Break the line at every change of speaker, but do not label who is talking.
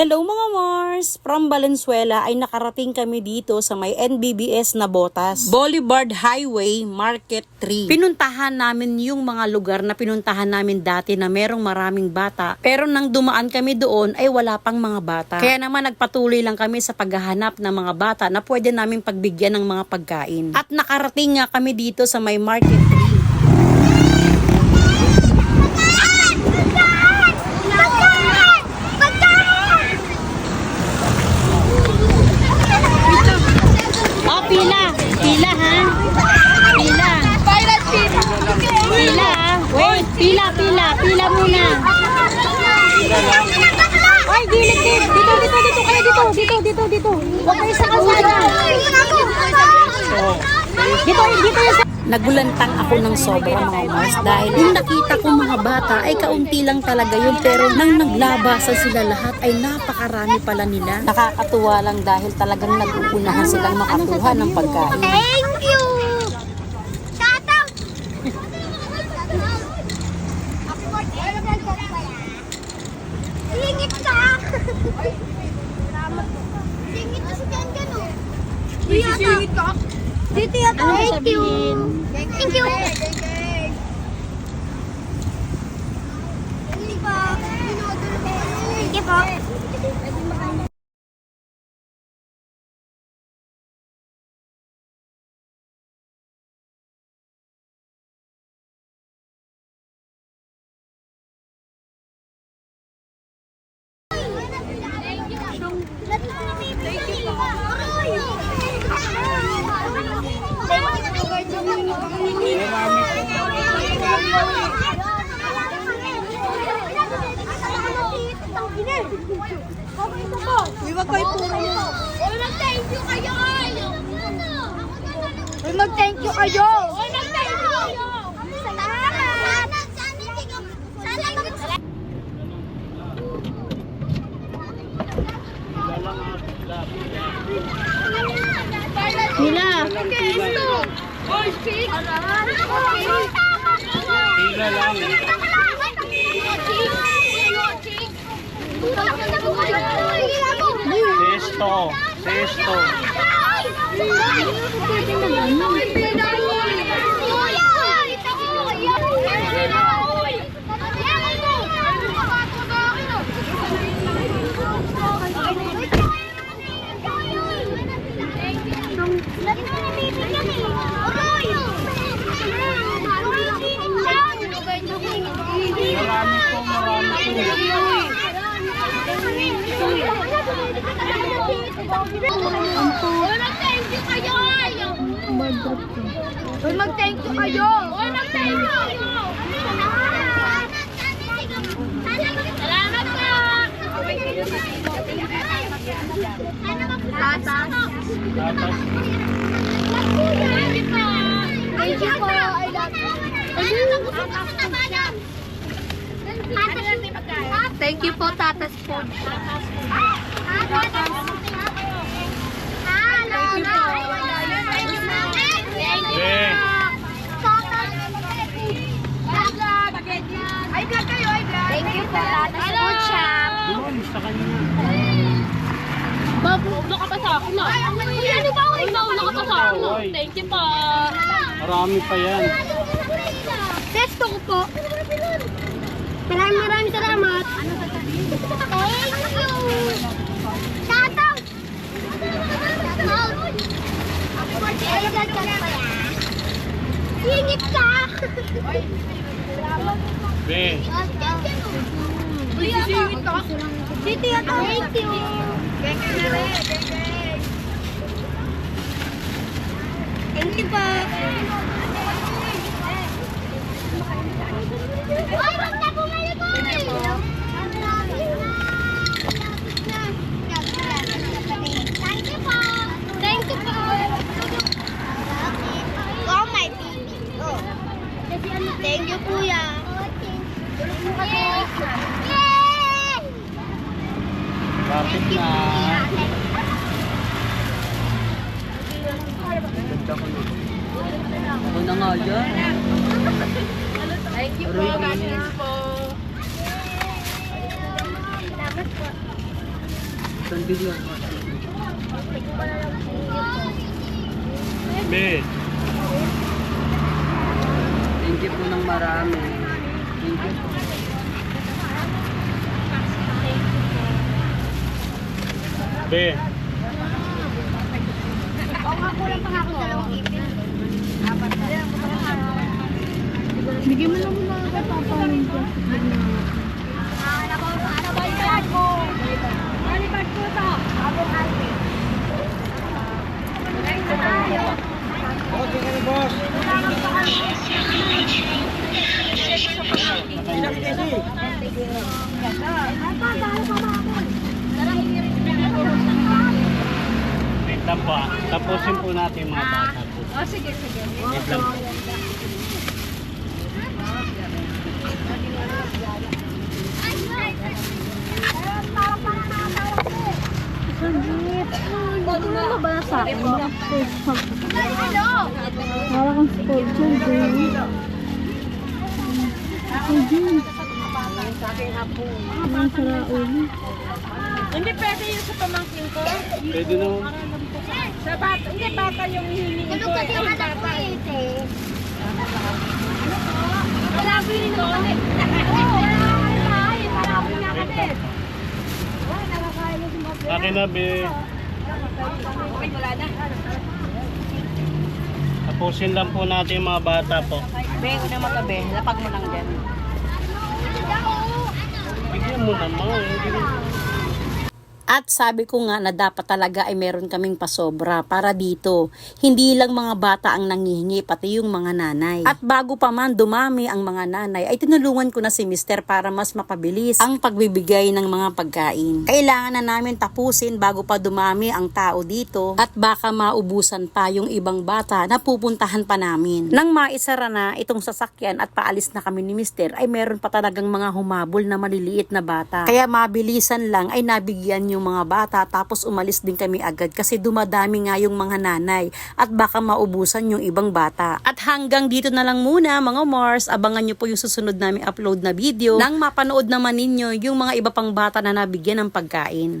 Hello mga Mars! From Valenzuela ay nakarating kami dito sa may NBBS na botas. Boulevard Highway, Market 3. Pinuntahan namin yung mga lugar na pinuntahan namin dati na merong maraming bata. Pero nang dumaan kami doon ay wala pang mga bata. Kaya naman nagpatuloy lang kami sa paghahanap ng mga bata na pwede naming pagbigyan ng mga pagkain. At nakarating nga kami dito sa may Market 3. Oh, pila. Pila, ha? Pila. Pila, ha? Wait, pila, pila. Pila muna. Ay, gilid, gilid. Dito, dito, dito. Kaya dito, dito. Huwag kayo sa kalsada. Dito, dito yung. Nagulantang ako ng sobra mga Mars dahil yung nakita ko mga bata ay kaunti lang talaga yun pero nang naglabasan sila lahat ay napakarami pala nila. Nakakatuwa lang dahil talagang nag-uunahan silang makakuha ng pagkain.
Thank you! Tatang! Singit ka! Singit ka si Gangan, oh. Sisingit ka? Dito yata. Thank you! Thank you! Thank you po. Thank you po.
Uy, wag kayo puro mo.
Uy, mag-thank you kayo!
Uy, mag-thank you kayo.
Uy, mag-thank you kayo! Salamat! Salamat!
Mila.
Pila lang.
Sesto, sesto. Marami
Uy, mag-thank you kayo!
Uy, mag-thank you kayo.
Salamat po!
Tatas.
Tatas.
Thank you po!
Thank you po. I love you. Thank you po, Tatas vlog. Thank you po, Tatas Food Shop.
Bago, ka pa sa akin ah. Uy, ano ba? Ikaw, ka pa sa akin ah. Thank you po.
Marami pa yan.
Testo ko po. Maraming maraming salamat.
Thank you! Tatang! Singit ka!
Be,
Uy, sisingit ka? Dito yata. Thank you!
Thank you po.
Uy, wag na bumalik ko! Thank you po! Thank you po! Oh, my baby. Oh.
Thank you, kuya.
Yay!
lapit na.
Ako na nga dyan.
Thank you po. God bless po.
Salamat po.
Be.
Thank you po ng marami. Thank you po.
Be.
Bigyan mo lang Papa yung plastic na. Ano ba yung card mo? Ano yung card ko ito? Abong Alvin.
Wait lang po ah. Tapusin po natin yung mga bata po.
Oh, sige, sige.
Wait lang po.
Mo na ba sa akin? Para kang spoiled children. Ang sara ulo.
Hindi pwede yung sa pamangkin ko.
Pwede na.
Sa bata, hindi bata yung hihingi ko.
Tulog kasi yung anak ko eh.
Wala ko yun ito.
Wait lang. Akin na, Be. Tapusin lang po natin yung mga bata po.
Be, una mo Be. Lapag mo lang dyan.
Bigyan mo naman. Hindi na-
At sabi ko nga na dapat talaga ay meron kaming pasobra para dito. Hindi lang mga bata ang nangihingi, pati yung mga nanay. At bago pa man dumami ang mga nanay, ay tinulungan ko na si Mister para mas mapabilis ang pagbibigay ng mga pagkain. Kailangan na namin tapusin bago pa dumami ang tao dito at baka maubusan pa yung ibang bata na pupuntahan pa namin. Nang maisara na itong sasakyan at paalis na kami ni Mister, ay meron pa talagang mga humabol na maliliit na bata. Kaya mabilisan lang ay nabigyan yung mga bata tapos umalis din kami agad kasi dumadami nga yung mga nanay at baka maubusan yung ibang bata. At hanggang dito na lang muna mga Mars, abangan nyo po yung susunod namin upload na video nang mapanood naman ninyo yung mga iba pang bata na nabigyan ng pagkain.